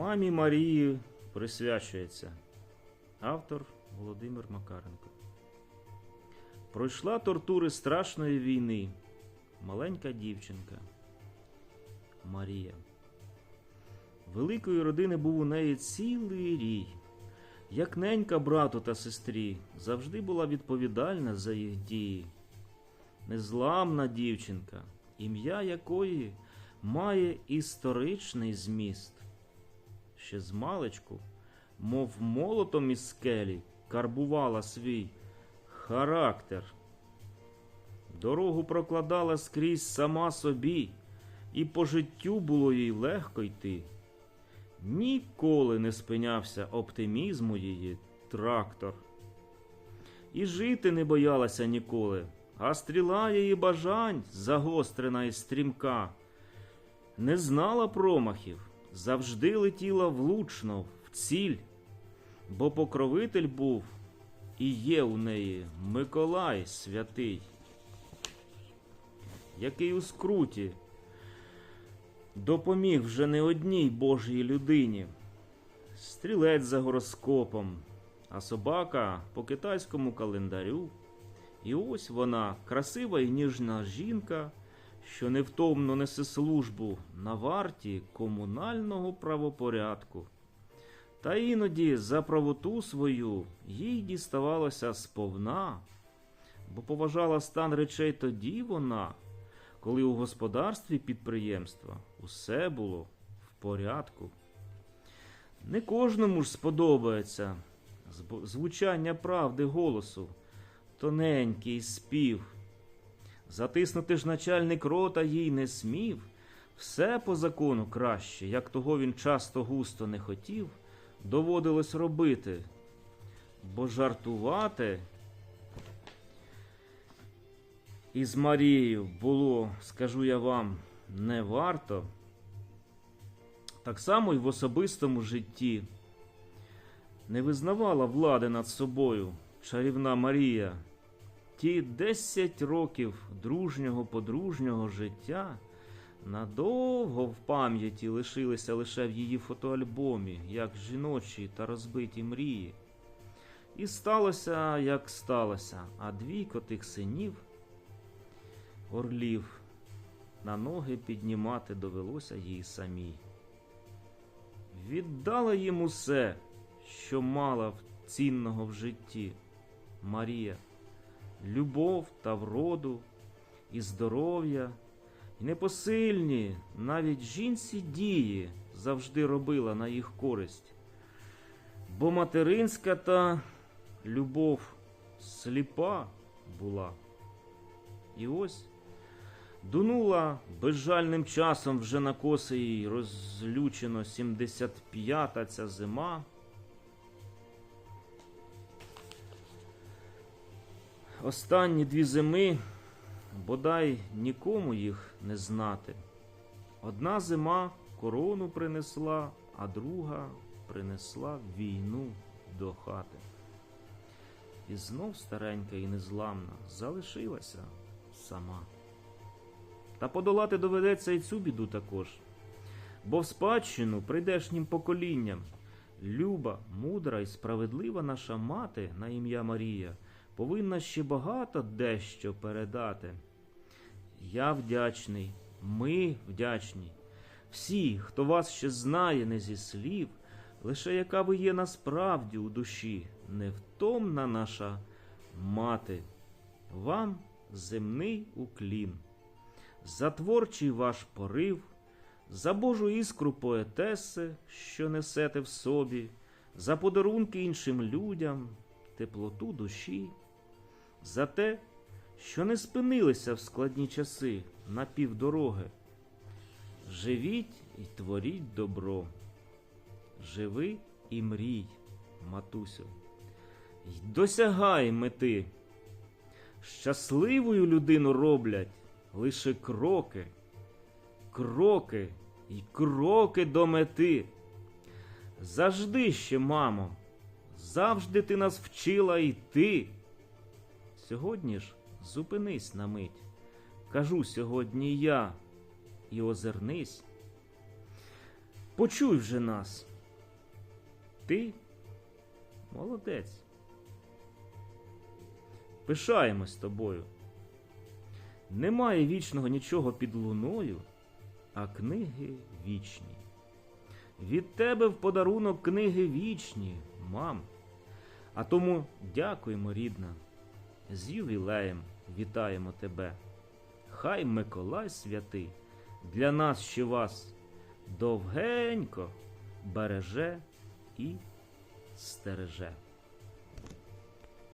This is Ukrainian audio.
Мамі Марії присвячується. Автор Володимир Макаренко. Пройшла тортури страшної війни. Маленька дівчинка Марія. Великої родини був у неї цілий рій. Як ненька брату та сестрі, завжди була відповідальна за їх дії. Незламна дівчинка, ім'я якої має історичний зміст. Ще з маличку, мов молотом із скелі, карбувала свій характер. Дорогу прокладала скрізь сама собі, і по життю було їй легко йти. Ніколи не спинявся оптимізму її трактор. І жити не боялася ніколи, а стріла її бажань загострена і стрімка. Не знала промахів, завжди летіла влучно в ціль, бо покровитель був і є у неї Миколай святий, який у скруті допоміг вже не одній Божій людині. Стрілець за гороскопом, а собака по китайському календарю. І ось вона, красива і ніжна жінка, що невтомно несе службу на варті комунального правопорядку. Та іноді за правоту свою їй діставалося сповна, бо поважала стан речей тоді вона, коли у господарстві підприємства усе було в порядку. Не кожному ж сподобається звучання правди голосу, тоненький спів. Затиснути ж начальник рота їй не смів, все по закону краще, як того він часто густо не хотів, доводилось робити, бо жартувати із Марією було, скажу я вам, не варто. Так само й в особистому житті не визнавала влади над собою чарівна Марія. Ті десять років дружнього подружнього життя надовго в пам'яті лишилися лише в її фотоальбомі, як жіночі та розбиті мрії. І сталося, як сталося, а двійко тих синів, орлів, на ноги піднімати довелося їй самій. Віддала їм усе, що мала цінного в житті Марія, любов та вроду, і здоров'я, і непосильні навіть жінці дії завжди робила на їх користь. Бо материнська та любов сліпа була. І ось Дунула безжальним часом вже на коси їй розлючено 75-та ця зима. Останні дві зими, бодай нікому їх не знати. Одна зима корону принесла, а друга принесла війну до хати. І знов старенька і незламна залишилася сама. Та подолати доведеться і цю біду також. Бо в спадщину прийдешнім поколінням люба, мудра і справедлива наша мати на ім'я Марія повинна ще багато дещо передати. Я вдячний, ми вдячні. Всі, хто вас ще знає не зі слів, лише яка ви є насправді у душі, невтомна наша мати. Вам земний уклін за творчий ваш порив, за Божу іскру поетеси, що несете в собі, за подарунки іншим людям, теплоту душі, за те, що не спинилися в складні часи на півдороги. Живіть і творіть добро, живи і мрій, матусю, й досягай мети. Щасливою людину роблять лише кроки, кроки й кроки до мети. Завжди ще, мамо, завжди ти нас вчила йти. Сьогодні ж зупинись на мить. Кажу сьогодні я і озирнись. Почуй вже нас, Ти молодець. Пишаємось тобою. Немає вічного нічого під луною, а книги вічні. Від тебе в подарунок книги вічні, мам. А тому дякуємо, рідна, з ювілеєм вітаємо тебе. Хай Миколай святий для нас ще вас довгенько береже і стереже.